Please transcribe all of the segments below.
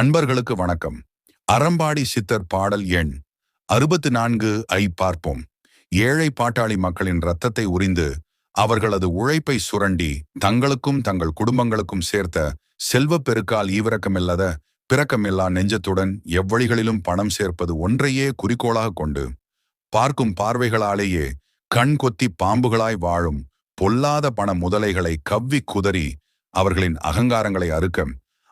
அன்பர்களுக்கு வணக்கம். அறம்பாடி சித்தர் பாடல் எண் அறுபத்து நான்கு ஐ பார்ப்போம். ஏழை பாட்டாளி மக்களின் இரத்தத்தை உறிந்து அவர்களது உழைப்பை சுரண்டி தங்களுக்கும் தங்கள் குடும்பங்களுக்கும் சேர்த்த செல்வப் பெருக்கால் ஈவிரக்கமில்லாத பிறக்கமில்லா நெஞ்சத்துடன் எவ்வழிகளிலும் பணம் சேர்ப்பது ஒன்றையே குறிக்கோளாக கொண்டு பார்க்கும் பார்வைகளாலேயே கண் கொத்தி பாம்புகளாய் வாழும் பொல்லாத பண முதலைகளை கவ்வி குதறி அவர்களின் அகங்காரங்களை அறுக்க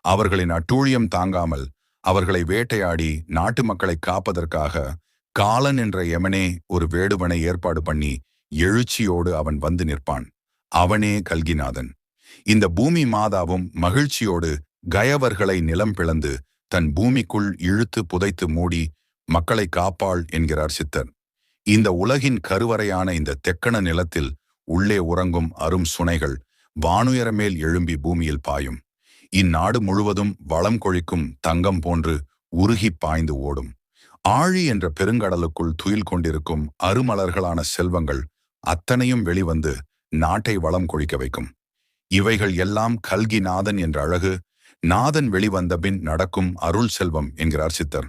அவர்களின் அட்டூழியம் தாங்காமல் அவர்களை வேட்டையாடி நாட்டு மக்களை காப்பதற்காக காலன் என்ற எமனே ஒரு வேடுவனை ஏற்பாடு பண்ணி எழுச்சியோடு அவன் வந்து நிற்பான். அவனே கல்கிநாதன். இந்த பூமி மாதாவும் மகிழ்ச்சியோடு கயவர்களை நிலம் பிளந்து தன் பூமிக்குள் இழுத்து புதைத்து மூடி மக்களை காப்பாள் என்கிறார் சித்தர். இந்த உலகின் கருவறையான இந்த தெக்கண நிலத்தில் உள்ளே உறங்கும் அரும் சுனைகள் வானுயரமேல் எழும்பி பூமியில் பாயும். இந்நாடு முழுவதும் வளம் கொழிக்கும் தங்கம் போன்று உருகி பாய்ந்து ஓடும். ஆழி என்ற பெருங்கடலுக்குள் துயில் கொண்டிருக்கும் அருமலர்களான செல்வங்கள் அத்தனையும் வெளிவந்து நாட்டை வளம் கொழிக்க வைக்கும். இவைகள் எல்லாம் கல்கி நாதன் என்ற அழகு. நாதன் வெளிவந்த பின் நடக்கும் அருள் செல்வம் என்கிறார் சித்தர்.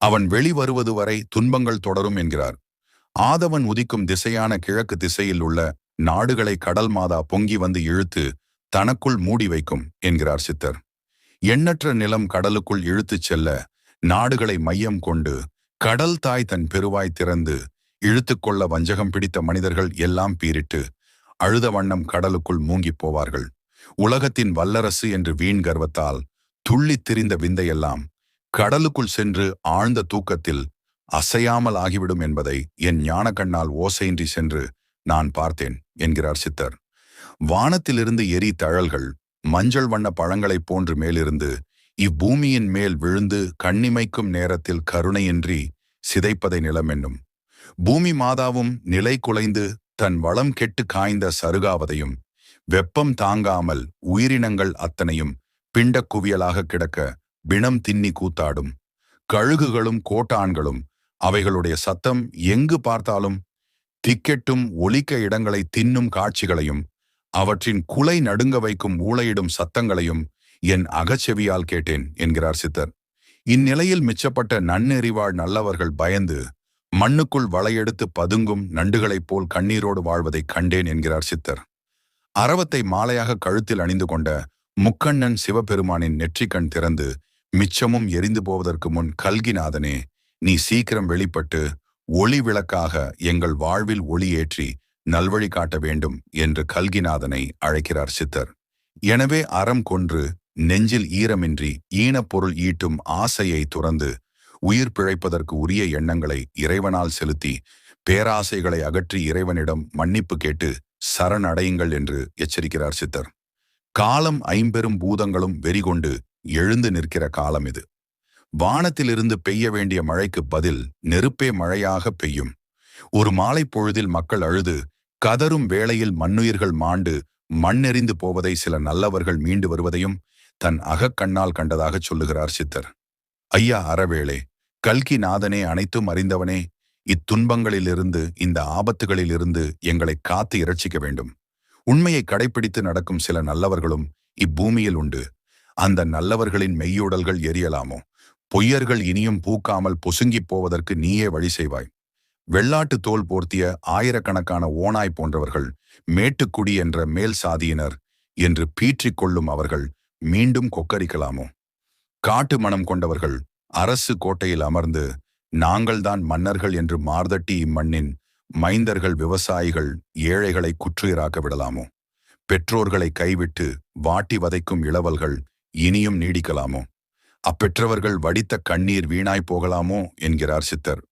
அவன் வெளிவருவது வரை துன்பங்கள் தொடரும் என்கிறார். ஆதவன் உதிக்கும் திசையான கிழக்கு திசையில் உள்ள நாடுகளை கடல் மாதா பொங்கி வந்து இழுத்து தனக்குள் மூடி வைக்கும் என்கிறார் சித்தர். எண்ணற்ற நிலம் கடலுக்குள் இழுத்துச் செல்ல நாடுகளை மையம் கொண்டு கடல் தாய் தன் பெருவாய் திறந்து இழுத்துக்கொள்ள வஞ்சகம் பிடித்த மனிதர்கள் எல்லாம் பீரிட்டு அழுத வண்ணம் கடலுக்குள் மூங்கிப் போவார்கள். உலகத்தின் வல்லரசு என்று வீண் கர்வத்தால் துள்ளித் திரிந்த விந்தையெல்லாம் கடலுக்குள் சென்று ஆழ்ந்த தூக்கத்தில் அசையாமல் ஆகிவிடும் என்பதை என் ஞான கண்ணால் ஓசையின்றி சென்று நான் பார்த்தேன் என்கிறார் சித்தர். வானத்திலிருந்து எரி தழல்கள் மஞ்சள் வண்ண பழங்களைப் போன்று மேலிருந்து இப்பூமியின் மேல் விழுந்து கண்ணிமைக்கும் நேரத்தில் கருணையின்றி சிதைப்பதை நிலம் என்னும் பூமி மாதாவும் நிலை குலைந்து தன் வளம் கெட்டு காய்ந்த சருகாவதையும் வெப்பம் தாங்காமல் உயிரினங்கள் அத்தனையும் பிண்டக் குவியலாக கிடக்க பிணம் தின்னி கூத்தாடும். கழுகுகளும் கோட்டான்களும் அவைகளுடைய சத்தம் எங்கு பார்த்தாலும் திக்கெட்டும் ஒலிக்க இடங்களை தின்னும் காட்சிகளையும் அவற்றின் குலை நடுங்க வைக்கும் ஊழையிடும் சத்தங்களையும் என் அகச்செவியால் கேட்டேன் என்கிறார் சித்தர். இந்நிலையில் மிச்சப்பட்ட நன்னெறிவாழ் நல்லவர்கள் பயந்து மண்ணுக்குள் வளையெடுத்து பதுங்கும் நண்டுகளைப் போல் கண்ணீரோடு வாழ்வதைக் கண்டேன் என்கிறார் சித்தர். அரவத்தை மாலையாக கழுத்தில் அணிந்து கொண்ட முக்கண்ணன் சிவபெருமானின் நெற்றிக்கண் திறந்து மிச்சமும் எரிந்து போவதற்கு முன் கல்கிநாதனே நீ சீக்கிரம் வெளிப்பட்டு ஒளி விளக்காக எங்கள் வாழ்வில் ஒளி ஏற்றி நல்வழி காட்ட வேண்டும் என்று கல்கிநாதனை அழைக்கிறார் சித்தர். எனவே அறம் கொன்று நெஞ்சில் ஈரமின்றி ஈனப்பொருள் ஈட்டும் ஆசையை துறந்து உயிர் பிழைப்பதற்கு உரிய எண்ணங்களை இறைவனால் செலுத்தி பேராசைகளை அகற்றி இறைவனிடம் மன்னிப்பு கேட்டு சரணடையுங்கள் என்று எச்சரிக்கிறார் சித்தர். காலம் ஐம்பெரும் பூதங்களும் வெறிகொண்டு எழுந்து நிற்கிற காலம் இது. வானத்திலிருந்து பெய்ய வேண்டிய மழைக்கு பதில் நெருப்பே மழையாக பெய்யும். ஒரு மாலை பொழுதில் மக்கள் அழுது கதரும் வேளையில் மண்ணுயிர்கள் மாண்டு மண்ணெறிந்து போவதை சில நல்லவர்கள் மீண்டு வருவதையும் தன் அகக்கண்ணால் கண்டதாகச் சொல்லுகிறார் சித்தர். ஐயா அறவேளே கல்கி நாதனே அனைத்தும் அறிந்தவனே இத்துன்பங்களிலிருந்து இந்த ஆபத்துகளிலிருந்து எங்களை காத்து இரட்சிக்க வேண்டும். உண்மையை கடைபிடித்து நடக்கும் சில நல்லவர்களும் இப்பூமியில் உண்டு. அந்த நல்லவர்களின் மெய்யுடல்கள் எரியலாமோ? பொய்யர்கள் இனியும் பூக்காமல் பொசுங்கிப் போவதற்கு நீயே வழி செய்வாய். வெள்ளாட்டு தோல் போர்த்திய ஆயிரக்கணக்கான ஓனாய் போன்றவர்கள் மேட்டுக்குடி என்ற மேல் சாதியினர் என்று பீற்றிக் கொள்ளும் அவர்கள் மீண்டும் கொக்கரிக்கலாமோ? காட்டு மனம் கொண்டவர்கள் அரசு கோட்டையில் அமர்ந்து நாங்கள்தான் மன்னர்கள் என்று மார்தட்டி இம்மண்ணின் மைந்தர்கள் விவசாயிகள் ஏழைகளை குற்றுயிராக்க விடலாமோ? பெற்றோர்களை கைவிட்டு வாட்டி வதைக்கும் இளவல்கள் இனியும் நீடிக்கலாமோ? அப்பெற்றவர்கள் வடித்த கண்ணீர் வீணாய் போகலாமோ? என்கிறார் சித்தர்.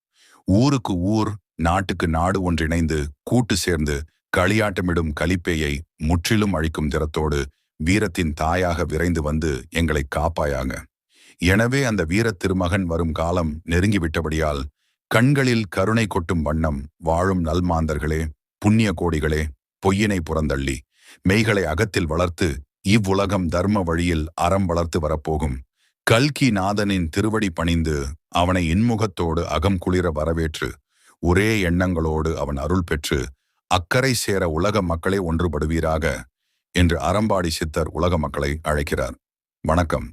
ஊருக்கு ஊர் நாட்டுக்கு நாடு ஒன்றிணைந்து கூட்டு சேர்ந்து களியாட்டமிடும் கலிப்பேயை முற்றிலும் அழிக்கும் திறத்தோடு வீரத்தின் தாயாக விரைந்து வந்து எங்களை காப்பாயாக. எனவே அந்த வீரத் திருமகன் வரும் காலம் நெருங்கிவிட்டபடியால் கண்களில் கருணை கொட்டும் வண்ணம் வாழும் நல்மாந்தர்களே புண்ணிய கோடிகளே பொய்யினை புறந்தள்ளி மெய்களை அகத்தில் வளர்த்து இவ்வுலகம் தர்ம வழியில் அறம் வளர்த்து வரப்போகும். கல்கி நாதனின் திருவடி பணிந்து அவனை இன்முகத்தோடு அகம் குளிர வரவேற்று ஒரே எண்ணங்களோடு அவன் அருள் பெற்று அக்கறை சேர உலக மக்களே ஒன்றுபடுவீராக என்று அறம்பாடி சித்தர் உலக மக்களை அழைக்கிறார். வணக்கம்.